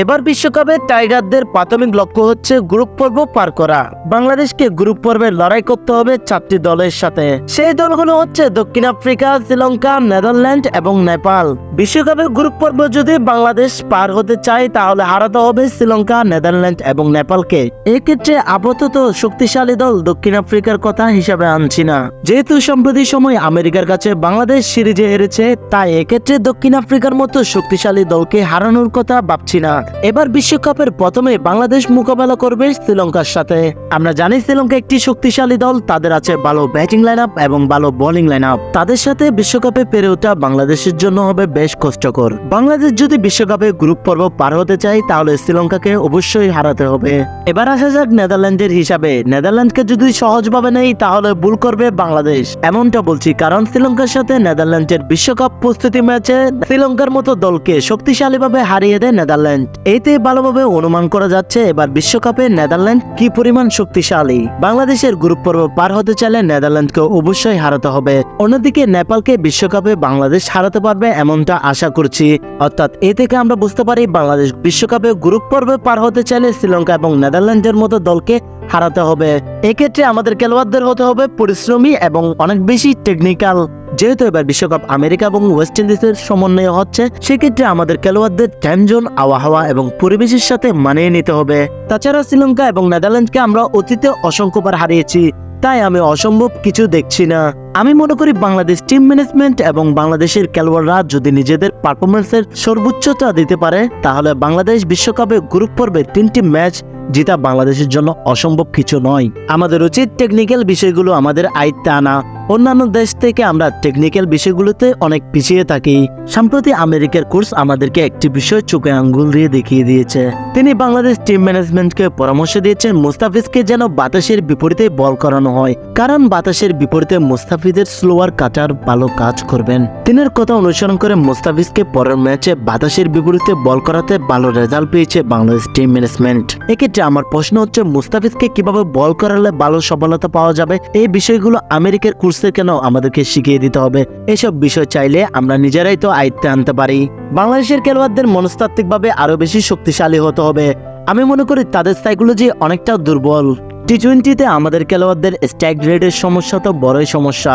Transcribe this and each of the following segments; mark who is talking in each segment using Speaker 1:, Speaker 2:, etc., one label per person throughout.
Speaker 1: এবার বিশ্বকাপে টাইগারদের প্রাথমিক লক্ষ্য হচ্ছে গ্রুপ পর্ব পার করা। বাংলাদেশকে গ্রুপ পর্বে লড়াই করতে হবে চারটি দলের সাথে। সেই দলগুলো হচ্ছে দক্ষিণ আফ্রিকা, শ্রীলঙ্কা, নেদারল্যান্ড এবং নেপাল। বিশ্বকাপের গ্রুপ পর্ব যদি বাংলাদেশ পার হতে চায়, তাহলে হারাতে হবে শ্রীলঙ্কা, নেদারল্যান্ড এবং নেপালকে। এক্ষেত্রে আপাতত শক্তিশালী দল দক্ষিণ আফ্রিকার কথা হিসাবে আনছি না। যেহেতু সম্প্রতি সময় আমেরিকার কাছে বাংলাদেশ সিরিজে হেরেছে, তাই এক্ষেত্রে দক্ষিণ আফ্রিকার মতো শক্তিশালী দলকে হারানোর কথা ভাবছি না। এবার বিশ্বকাপের প্রথমে বাংলাদেশ মোকাবেলা করবে শ্রীলঙ্কার সাথে। আমরা জানি শ্রীলঙ্কা একটি শক্তিশালী দল, তাদের আছে ভালো ব্যাটিং লাইন এবং ভালো বোলিং লাইন তাদের সাথে বিশ্বকাপে পেরে ওঠা বাংলাদেশের জন্য হবে বেশ কষ্টকর। বাংলাদেশ যদি বিশ্বকাপে গ্রুপ পর্ব পার হতে চায়, তাহলে শ্রীলঙ্কাকে অবশ্যই হারাতে হবে। এবার আসা যাক নেদারল্যান্ডের হিসাবে। নেদারল্যান্ডকে যদি সহজভাবে নেই, তাহলে ভুল করবে বাংলাদেশ। এমনটা বলছি কারণ শ্রীলঙ্কার সাথে নেদারল্যান্ডের বিশ্বকাপ প্রস্তুতি ম্যাচে শ্রীলঙ্কার মতো দলকে শক্তিশালীভাবে হারিয়ে দেয় নেদারল্যান্ড। এতে ভালোভাবে অনুমান করা যাচ্ছে এবার বিশ্বকাপে নেদারল্যান্ড কি পরিমাণ শক্তিশালী। বাংলাদেশের গ্রুপ পর্ব পার হতে চাইলে নেদারল্যান্ডকে অবশ্যই হারাতে হবে। অন্যদিকে নেপালকে বিশ্বকাপে বাংলাদেশ হারাতে পারবে এমনটা আশা করছি। অর্থাৎ এ থেকে আমরা বুঝতে পারি বাংলাদেশ বিশ্বকাপে গ্রুপ পর্বে পার হতে চাইলে শ্রীলঙ্কা এবং নেদারল্যান্ডের মতো দলকে হারাতে হবে। এক্ষেত্রে আমাদের খেলোয়াড়দের হতে হবে পরিশ্রমী এবং অনেক বেশি টেকনিক্যাল যেহেতু এবার বিশ্বকাপ আমেরিকা এবং ওয়েস্ট ইন্ডিজের সমন্বয়ে হচ্ছে, সেক্ষেত্রে আমাদের খেলোয়াড়দের টাইম জোন আবহাওয়া এবং পরিবেশের সাথে মানিয়ে নিতে হবে। তাছাড়া শ্রীলঙ্কা এবং নেদারল্যান্ডকে আমরা অতীতে অসংখ্যবার হারিয়েছি, তাই আমি অসম্ভব কিছু দেখছি না। আমি মনে করি বাংলাদেশ টিম ম্যানেজমেন্ট এবং বাংলাদেশের খেলোয়াড়রা যদি নিজেদের পারফরমেন্সের সর্বোচ্চতা দিতে পারে, তাহলে বাংলাদেশ বিশ্বকাপে গ্রুপ পর্বে তিনটি ম্যাচ জিতা বাংলাদেশের জন্য অসম্ভব কিছু নয়। আমাদের উচিত টেকনিক্যাল বিষয়গুলো আমাদের আয়ত্তে আনা। অন্যান্য দেশ থেকে আমরা টেকনিক্যাল বিষয়গুলোতে অনেক পিছিয়ে থাকি। সম্প্রতি আমেরিকার কোর্স আমাদেরকে একটি বিষয় চোখে আঙ্গুল দিয়ে দেখিয়ে দিয়েছে। তিনি বাংলাদেশ টিম ম্যানেজমেন্টকে পরামর্শ দিয়েছেন, মুস্তাফিজকে যেন বাতাসের বিপরীতে বল করানো হয়, কারণ বাতাসের বিপরীতে মুস্তাফিজের স্লোয়ার কাটার ভালো কাজ করবেন। তিনের কথা অনুসরণ করে মুস্তাফিজকে পরের ম্যাচে বাতাসের বিপরীতে বল করাতে ভালো রেজাল্ট পেয়েছে বাংলাদেশ টিম ম্যানেজমেন্ট এক্ষেত্রে আমার প্রশ্ন হচ্ছে, মুস্তাফিজকে কীভাবে বল করালে ভালো সফলতা পাওয়া যাবে? এই বিষয়গুলো আমেরিকার কোর্সে কেন আমাদেরকে শিখিয়ে দিতে হবে? এসব বিষয় চাইলে আমরা নিজেরাই তো আয়ত্তে আনতে পারি। বাংলাদেশের খেলোয়াড়দের মনস্তাত্ত্বিকভাবে আরও বেশি শক্তিশালী হতে হবে। আমি মনে করি তাদের সাইকোলজি অনেকটা দুর্বল। টি টোয়েন্টিতে আমাদের খেলোয়াড়দের স্ট্রাইক রেটের সমস্যা তো বড়ই সমস্যা।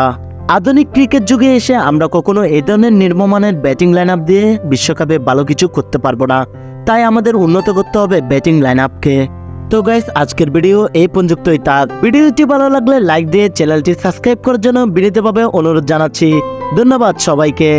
Speaker 1: আধুনিক ক্রিকেট যুগে এসে আমরা কখনো এ ধরনের নির্মমানের ব্যাটিং লাইন আপ দিয়ে বিশ্বকাপে ভালো কিছু করতে পারব না। তাই আমাদের উন্নত করতে হবে ব্যাটিং লাইন আপকে তো গাইস আজকের ভিডিও এই পর্যন্তই থাক। ভিডিওটি ভালো লাগলে লাইক দিয়ে চ্যানেলটি সাবস্ক্রাইব করার জন্য বিনীতভাবে অনুরোধ জানাচ্ছি। ধন্যবাদ সবাইকে।